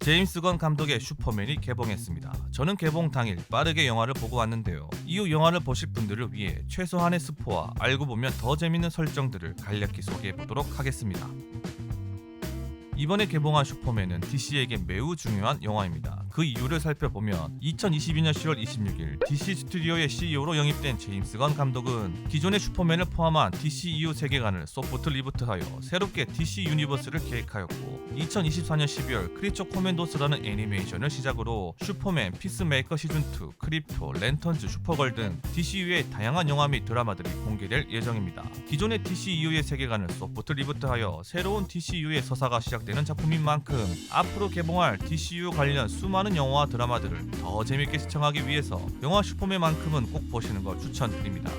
제임스 건 감독의 슈퍼맨이 개봉했습니다. 저는 개봉 당일 빠르게 영화를 보고 왔는데요. 이후 영화를 보실 분들을 위해 최소한의 스포와 알고 보면 더 재밌는 설정들을 간략히 소개해 보도록 하겠습니다. 이번에 개봉한 슈퍼맨은 DC에게 매우 중요한 영화입니다. 그 이유를 살펴보면 2022년 10월 26일 DC 스튜디오의 CEO로 영입된 제임스 건 감독은 기존의 슈퍼맨을 포함한 DCEU 세계관을 소프트 리부트하여 새롭게 DC 유니버스를 계획하였고 2024년 12월 크리처 코맨도스라는 애니메이션을 시작으로 슈퍼맨, 피스메이커 시즌2, 크립토, 랜턴즈, 슈퍼걸 등 DCU의 다양한 영화 및 드라마들이 공개될 예정입니다. 기존의 DCU의 세계관을 소프트 리부트하여 새로운 DCU의 서사가 시작되는 작품인 만큼 앞으로 개봉할 DCU 관련 수많은 영화와 드라마들을 더 재밌게 시청하기 위해서 영화 슈퍼맨만큼은 꼭 보시는 걸 추천드립니다.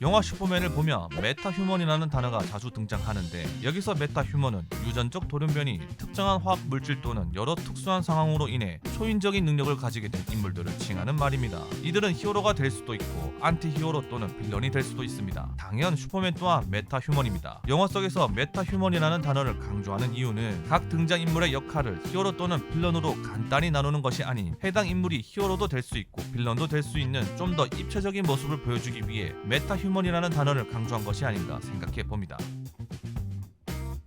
영화 슈퍼맨을 보면 메타휴먼이라는 단어가 자주 등장하는데 여기서 메타휴먼은 유전적 돌연변이 특정한 화학 물질 또는 여러 특수한 상황으로 인해 초인적인 능력을 가지게 된 인물들을 칭하는 말입니다. 이들은 히어로가 될 수도 있고 안티히어로 또는 빌런이 될 수도 있습니다. 당연 슈퍼맨 또한 메타휴먼입니다. 영화 속에서 메타휴먼이라는 단어를 강조하는 이유는 각 등장 인물의 역할을 히어로 또는 빌런으로 간단히 나누는 것이 아닌 해당 인물이 히어로도 될 수 있고 빌런도 될 수 있는 좀 더 입체적인 모습을 보여주기 위해 메타휴먼 이라는 단어를 강조한 것이 아닌가 생각해 봅니다.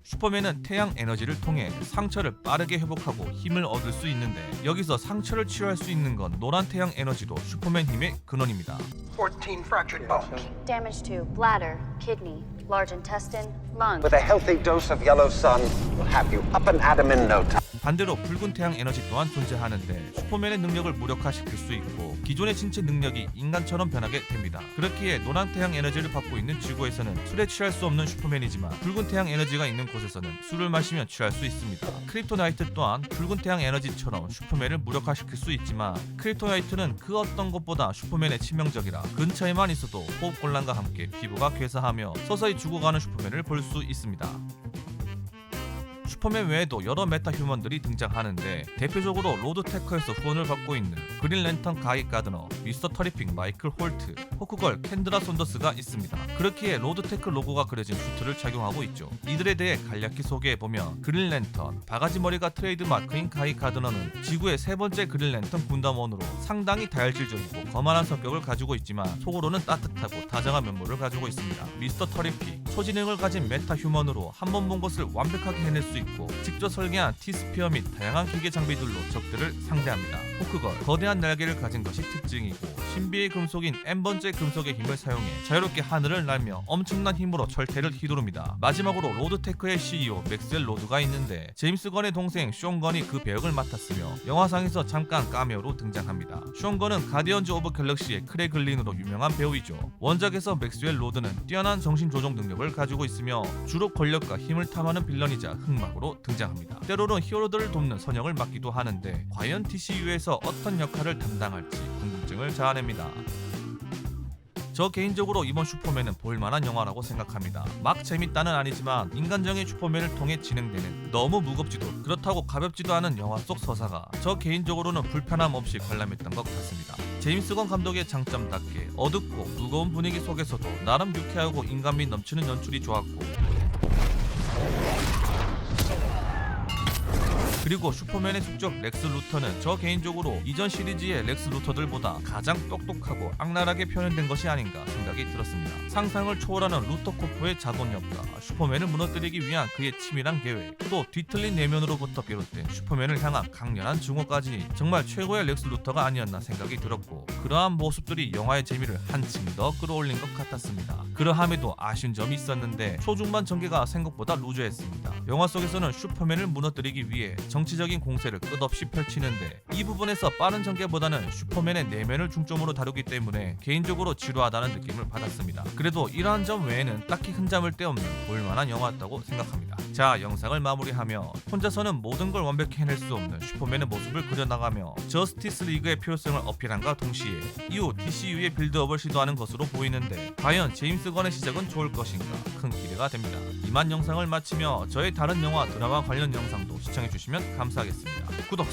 슈퍼맨은 태양 에너지를 통해 상처를 빠르게 회복하고 힘을 얻을 수 있는데 여기서 상처를 치료할 수 있는 건 노란 태양 에너지도 슈퍼맨 힘의 근원입니다. 14 fractured bones. Damage to bladder, kidney, large intestine, lung. With a healthy dose of yellow sun, we'll have you up and at 'em in no time. 반대로 붉은 태양 에너지 또한 존재하는데 슈퍼맨의 능력을 무력화시킬 수 있고 기존의 신체 능력이 인간처럼 변하게 됩니다. 그렇기에 노란 태양 에너지를 받고 있는 지구에서는 술에 취할 수 없는 슈퍼맨이지만 붉은 태양 에너지가 있는 곳에서는 술을 마시면 취할 수 있습니다. 크립토나이트 또한 붉은 태양 에너지처럼 슈퍼맨을 무력화시킬 수 있지만 크립토나이트는 그 어떤 것보다 슈퍼맨의 치명적이라 근처에만 있어도 호흡곤란과 함께 피부가 괴사하며 서서히 죽어가는 슈퍼맨을 볼 수 있습니다. 슈퍼맨 외에도 여러 메타 휴먼들이 등장하는데 대표적으로 로드 테커에서 후원을 받고 있는 그린 랜턴 가이 가드너, 미스터 터리핑 마이클 홀트, 호크걸 캔드라 손더스가 있습니다. 그렇기에 로드 테크 로고가 그려진 슈트를 착용하고 있죠. 이들에 대해 간략히 소개해 보면 그린 랜턴, 바가지 머리가 트레이드 마크인 가이 가드너는 지구의 세 번째 그린 랜턴 군단원으로 상당히 다혈질적이고 거만한 성격을 가지고 있지만 속으로는 따뜻하고 다정한 면모를 가지고 있습니다. 미스터 터리픽, 초지능을 가진 메타 휴먼으로 한 번 본 것을 완벽하게 해낼 수 있고 직접 설계한 티스피어 및 다양한 기계 장비들로 적들을 상대합니다. 호크걸 거대한 날개를 가진 것이 특징이고 신비의 금속인 N번째 금속의 힘을 사용해 자유롭게 하늘을 날며 엄청난 힘으로 철퇴를 휘두릅니다. 마지막으로 로드테크의 CEO 맥스웰 로드가 있는데 제임스 건의 동생 쇼 건이 그 배역을 맡았으며 영화상에서 잠깐 카메오로 등장합니다. 쇼 건은 가디언즈 오브 갤럭시의 크레글린으로 유명한 배우이죠. 원작에서 맥스웰 로드는 뛰어난 정신 조종 능력을 가지고 있으며 주로 권력과 힘을 탐하는 빌런이자 흑막으로 등장합니다. 때로는 히어로들을 돕는 선역을 맡기도 하는데 과연 DCU에서 어떤 역할을 담당할지 궁금증을 자아냅니다. 저 개인적으로 이번 슈퍼맨은 볼만한 영화라고 생각합니다. 막 재밌다는 아니지만 인간적인 슈퍼맨을 통해 진행되는 너무 무겁지도 그렇다고 가볍지도 않은 영화 속 서사가 저 개인적으로는 불편함 없이 관람했던 것 같습니다. 제임스 건 감독의 장점답게 어둡고 무거운 분위기 속에서도 나름 유쾌하고 인간미 넘치는 연출이 좋았고 그리고 슈퍼맨의 숙적 렉스 루터는 저 개인적으로 이전 시리즈의 렉스 루터들보다 가장 똑똑하고 악랄하게 표현된 것이 아닌가 생각이 들었습니다. 상상을 초월하는 루터 코프의 자본력과 슈퍼맨을 무너뜨리기 위한 그의 치밀한 계획, 또 뒤틀린 내면으로부터 비롯된 슈퍼맨을 향한 강렬한 증오까지 정말 최고의 렉스 루터가 아니었나 생각이 들었고 그러한 모습들이 영화의 재미를 한층 더 끌어올린 것 같았습니다. 그러함에도 아쉬운 점이 있었는데 초중반 전개가 생각보다 루즈했습니다. 영화 속에서는 슈퍼맨을 무너뜨리기 위해 정치적인 공세를 끝없이 펼치는데 이 부분에서 빠른 전개보다는 슈퍼맨의 내면을 중점으로 다루기 때문에 개인적으로 지루하다는 느낌을 받았습니다. 그래도 이러한 점 외에는 딱히 흠잡을 데 없는 볼만한 영화였다고 생각합니다. 자 영상을 마무리하며 혼자서는 모든 걸 완벽히 해낼 수 없는 슈퍼맨의 모습을 그려나가며 저스티스 리그의 필요성을 어필한과 동시에 이후 DCU의 빌드업을 시도하는 것으로 보이는데 과연 제임스 건의 시작은 좋을 것인가 큰 기대가 됩니다. 이만 영상을 마치며 저의 다른 영화 드라마 관련 영상도 시청해주시면 감사하겠습니다. 구독!